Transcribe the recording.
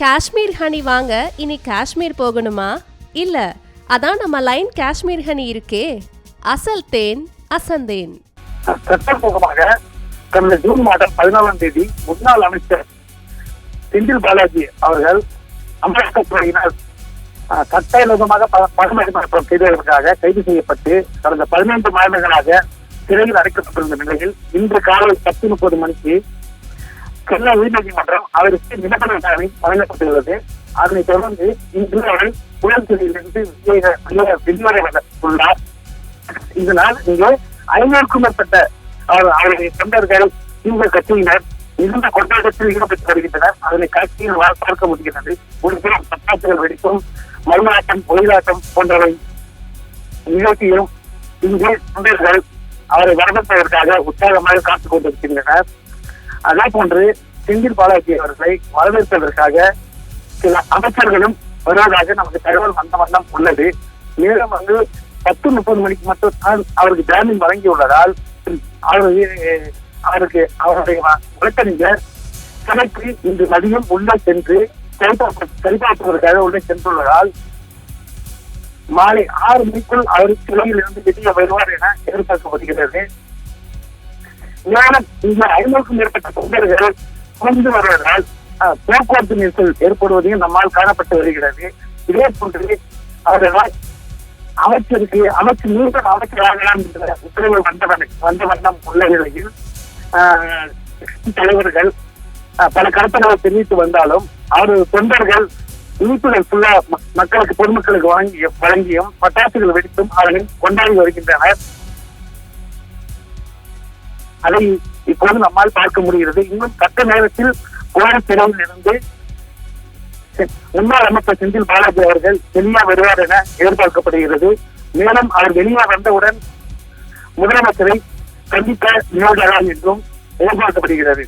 Kashmir honey வாங்க இனி காஷ்மீர் போகணுமா? இல்ல அதான் நம்ம லைன் காஷ்மீர் ஹனி இருக்கே. அசல் தேன் அசந்தேன் சட்டப்பூர்வமாக கடந்த ஜூன் மாதம் பதினாலாம் தேதி முன்னாள் அமைச்சர் செந்தில் பாலாஜி அவர்கள் அமலாக்கத்துறையினர் அஹ், சட்டவிரோதமாக ப- பணமதிமாற்றம் செய்ததற்காக கைது செய்யப்பட்டு கடந்த பதினைந்து மாதங்களாக சிறையில் அடைக்கப்பட்டிருந்த நிலையில் இன்று காலை பத்து முப்பது மணிக்கு சென்னை உயர்நீதிமன்றம் அவருக்கு நிபந்தனை ஜாமீன் வழங்கப்பட்டுள்ளது. அதனைத் தொடர்ந்து இன்று அவர் புலன்சிறையிலிருந்து வெளியேற- இதனால் இங்கு ஐநூறுக்கும் மேற்பட்ட அவருடைய தொண்டர்கள் இந்த கட்சியினர் மிகுந்த கொண்டாட்டத்தில் ஈடுபட்டு வருகின்றனர். அதனை காட்சியில் பார்க்க முடிகிறது ஒரு புறம் பட்டாசுகள் வெடிக்கும் மல்லாட்டம் ஒயிலாட்டம் போன்றவை நிகழ்ச்சியும் இங்கே தொண்டர்கள் அவரை வரவேற்பதற்காக உற்சாகமாக காத்துக் கொண்டிருக்கின்றனர். அதே போன்று செந்தில் பாலாஜி அவர்களை வரவேற்பதற்காக சில அமைச்சர்களும் வருவதாக நமக்கு தகவல் வந்த வண்ணம் உள்ளது. மேலும் வந்து பத்து முப்பது மணிக்கு மட்டும் தான் அவருக்கு ஜாமீன் வழங்கியுள்ளதால் அவருக்கு அவருக்கு அவருடைய வழக்கறிஞர் சிலைக்கு இன்று மதியம் உள்ளே சென்று சரிபார்ப்பதற்காக உள்ளே சென்றுள்ளதால் மாலை ஆறு மணிக்குள் அவர் சிலையில் இருந்து வெளியே வருவார் என எதிர்பார்க்கப்படுகிறது. ஐநூறுக்கும் மேற்பட்ட தொண்டர்கள் குறைந்து வருவதால் போக்குவரத்து நெரிசல் ஏற்படுவதையும் நம்மால் காணப்பட்டு வருகிறது. இதே போன்று அவர்களால் அமைச்சருக்கு அமைச்சர் மீண்டும் அமைச்சராகலாம் என்ற உத்தரவு வந்த வந்த வண்ணம் உள்ள நிலையில் தலைவர்கள் பல கருத்துக்களை தெரிவித்து வந்தாலும் அவரது தொண்டர்கள் இனிப்புகள் ஃபுல்லா மக்களுக்கு பொதுமக்களுக்கு வழங்கி வழங்கியும் பட்டாசுகள் வெடித்தும் அதனை கொண்டாடி வருகின்றனர். அதை இப்போது நம்மால் பார்க்க முடிகிறது. இன்னும் சட்ட நேரத்தில் போராட்ட சிறையில் இருந்து முன்னாள் அமைச்சர் செந்தில் பாலாஜி அவர்கள் வெளியே வருவார் என எதிர்பார்க்கப்படுகிறது. மேலும் அவர் வெளியே வந்தவுடன் முதலமைச்சரை சந்திக்க நியோஜகலாம் என்றும் எதிர்பார்க்கப்படுகிறது.